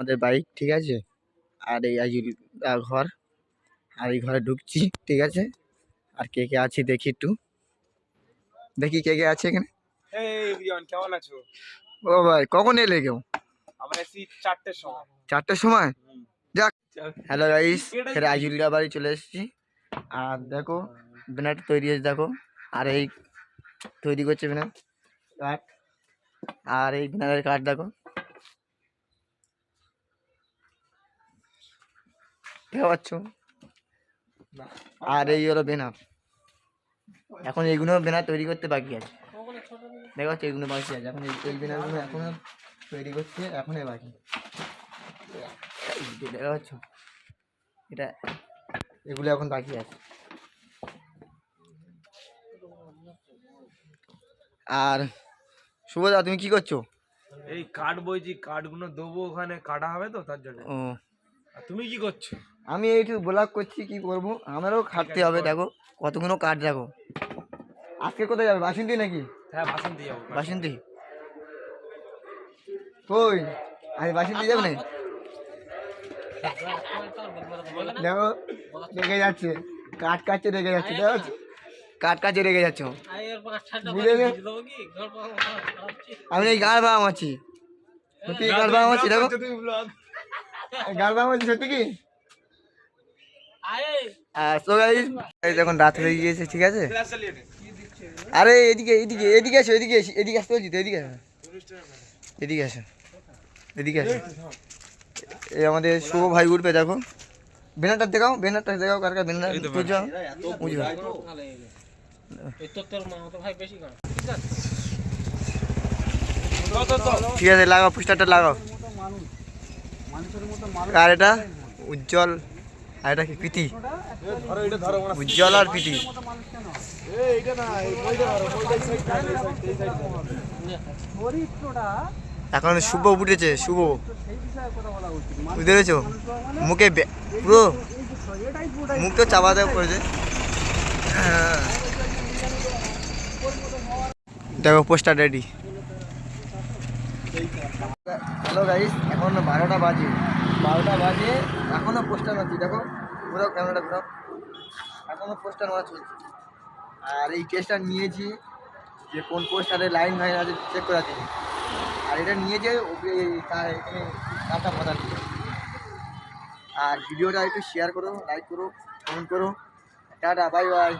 আমাদের বাইক ঠিক আছে? আর এই আইজুল ঘর। আর এই ঘরে ঢুকছি ঠিক আছে? আর কে কে আছে দেখি একটু। দেখি কে কে আছে এখানে। কেমন আছো? ও ভাই কখন এলে কেউ? আমরা চারটের সময়। চারটের সময়? যাক। হ্যালো গাইস ফের আইজুলিয়া বাড়ি চলে এসেছি। আর দেখো ব্যানার তৈরি হয়েছে দেখো। আর এই তৈরি করছে ব্যানার কাঠ আর এই ব্যানারের কাঠ দেখো। দেখতে পাচ্ছ আর এই হলো ব্যানার এখন এইগুলো ব্যানার তৈরি করতে বাকি আছে। দেখা যাচ্ছে এইগুলো বাকি আছে। এখন এই- এই ব্যানারগুলো এখনও তৈরি করছে এখনই বাকি। দেখা পাচ্ছ এটা এগুলো এখন বাকি আছে। আর শুভদা তুমি কি করছ? এই কাঠ বইছি কাঠগুলো দেবো ওখানে কাটা হবে তো তার জন্য। ও তুমি কি করছ আমি এইটু ব্লগ করছি কি করব আমারও খাটতে হবে দেখো কতগুলো কাঠ দেখো আজকে কোথায় যাবে বাসন্তী নাকি হ্যাঁ বাসন দিয়ে যাব বাসন্তী কই আজ বাসন্তী যাবে না দেখো রেগে যাচ্ছে কাঠ কাছে রেগে যাচ্ছে দেখো কাঠ কাছে রেগে যাচ্ছে। বুঝলে? আমি এই গাড় বাম আছি সত্যি গাড় বাম আছি দেখো তুমি ব্লগ গাড় বাম আছি সত্যি কি? আর। তো গাইস এই রাত হয়ে গিয়েছে ঠিক আছে? আরে এদিকে এদিকে এদিকে আসো এদিকে এসো এদিকে আসতে বলছি তো এদিকে আসো। এদিকে আসো এদিকে আসো। এই আমাদের শুভ ভাই উঠবে দেখো। বেনারটা দেখাও বেনারটা দেখাও কার কার ব্যানার। বুঝছ বুঝবে ঠিক আছে লাগাও পোস্টারটা লাগাও। আর এটা উজ্জ্বল আর এটা কি প্রীতি? উজ্জ্বল আর প্রীতি। এখন শুভ উঠেছে শুভ। বুঝতে পেরেছ? মুখে বে- পুরো মুখ তো চাপা দেওয়া পড়েছে হ্যাঁ। দেখো পোস্টার রেডি হ্যালো গাইস, এখন বারোটা বাজে। বারোটা বাজে, এখনও পোস্টার মারছি, দেখো, ঘুরাও ক্যামেরাটা ঘুরাও। এখনও পোস্টার মারা চলছে। আর এই কেসটা নিয়েছি যে কোন পোস্টারে লাইন লাইন আছে চেক করা আছে আর এটা নিয়ে যে তার এখানে কাটা মাথা দিয়ে আর ভিডিওটা একটু শেয়ার করো লাইক করো কমেন্ট করো। Tata bye bye